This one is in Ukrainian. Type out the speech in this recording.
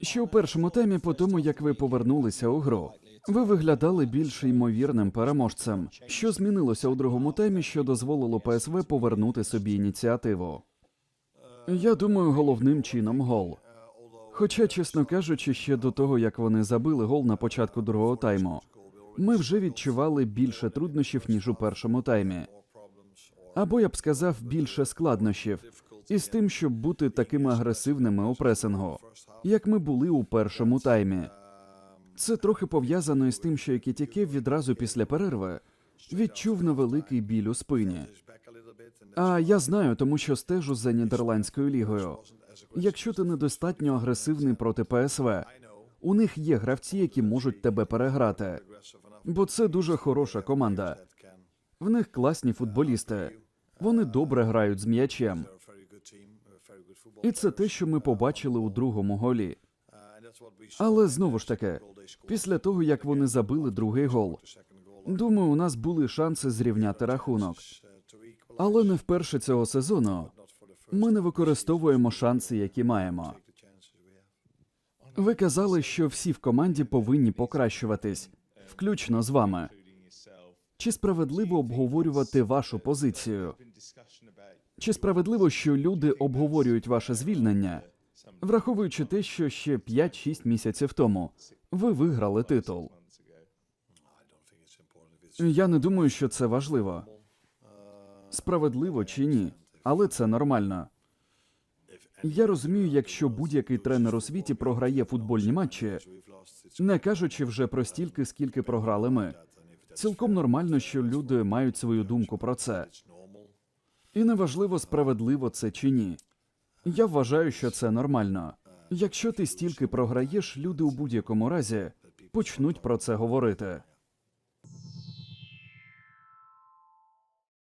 Що у першому темі, по тому як ви повернулися у гру, ви виглядали більш ймовірним переможцем. Що змінилося у другому темі, що дозволило ПСВ повернути собі ініціативу? Я думаю, головним чином гол. Хоча, чесно кажучи, ще до того, як вони забили гол на початку другого тайму, ми вже відчували більше труднощів, ніж у першому таймі. Або я б сказав, більше складнощів із тим, щоб бути такими агресивними у пресингу, як ми були у першому таймі. Це трохи пов'язано із тим, що Екітіке відразу після перерви відчув невеликий біль у спині. А я знаю, тому що стежу за нідерландською лігою. Якщо ти недостатньо агресивний проти ПСВ, у них є гравці, які можуть тебе переграти. Бо це дуже хороша команда. В них класні футболісти. Вони добре грають з м'ячем. І це те, що ми побачили у другому голі. Але знову ж таки, після того як вони забили другий гол, думаю, у нас були шанси зрівняти рахунок. Але не вперше цього сезону ми не використовуємо шанси, які маємо. Ви казали, що всі в команді повинні покращуватись, включно з вами. Чи справедливо обговорювати вашу позицію? Чи справедливо, що люди обговорюють ваше звільнення, враховуючи те, що ще 5-6 місяців тому ви виграли титул? Я не думаю, що це важливо. Справедливо чи ні, але це нормально. Я розумію, якщо будь-який тренер у світі програє футбольні матчі, не кажучи вже про стільки, скільки програли ми. Цілком нормально, що люди мають свою думку про це. І неважливо, справедливо це чи ні. Я вважаю, що це нормально. Якщо ти стільки програєш, люди у будь-якому разі почнуть про це говорити.